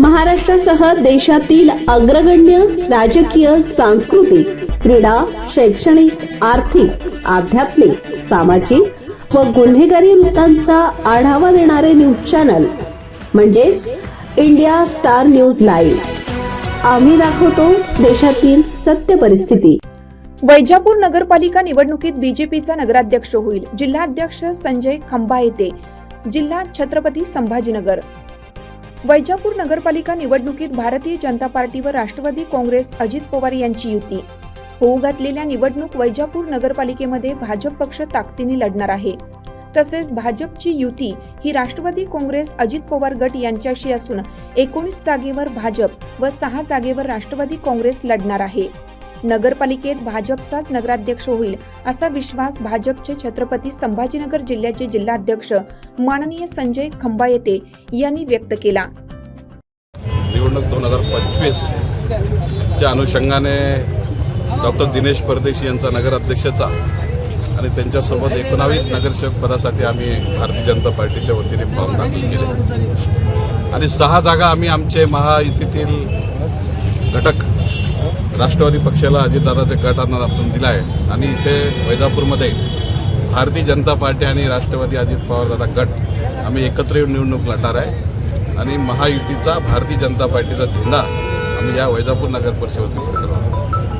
महाराष्ट्रासह देशातील अग्रगण्य राजकीय सांस्कृतिक क्रीडा शैक्षणिक आर्थिक आध्यात्मिक सामाजिक व गुन्हेगारी वृत्तांचा आढावा देणारे न्यूज चॅनल म्हणजेच इंडिया स्टार न्यूज लाईव्ह आम्ही दाखवतो देशातील सत्य परिस्थिती. वैजापूर नगरपालिका निवडणुकीत बीजेपीचा नगराध्यक्ष होईल. जिल्हाध्यक्ष संजय खंबा येते जिल्हा छत्रपती संभाजीनगर. वैजापूर नगरपालिका निवडणुकीत भारतीय जनता पार्टी व राष्ट्रवादी काँग्रेस अजित पवार यांची युती. होऊ घातलेल्या निवडणूक वैजापूर नगरपालिकेमध्ये भाजप पक्ष ताकदीने लढणार आहे. तसेच भाजपची युती ही राष्ट्रवादी काँग्रेस अजित पवार गट यांच्याशी असून एकोणीस जागेवर भाजप व सहा जागेवर राष्ट्रवादी काँग्रेस लढणार आहे. नगरपालिकेत भाजपचाच नगराध्यक्ष होईल असा विश्वास भाजपचे छत्रपती संभाजीनगर जिल्ह्याचे जिल्हाध्यक्ष माननीय संजय खंबायते यांनी व्यक्त केला. निवडणूक दोन हजार पंचवीसच्या अनुषंगाने डॉक्टर दिनेश परदेशी यांचा नगराध्यक्षाचा आणि त्यांच्यासोबत एकोणावीस नगरसेवक पदासाठी आम्ही भारतीय जनता पार्टीच्या वतीने फॉर्म दाखल केले. आणि सहा जागा आम्ही आमचे महायुतीतील घटक राष्ट्रवादी पक्षाला अजितदादाच्या गटांना आपण दिला आहे आणि इथे वैजापूरमध्ये भारतीय जनता पार्टी आणि राष्ट्रवादी अजित पवारदादा गट आम्ही एकत्र येऊन निवडणूक लढणार आहे. आणि महायुतीचा भारतीय जनता पार्टीचा झेंडा आम्ही या वैजापूर नगर परिषदेवरती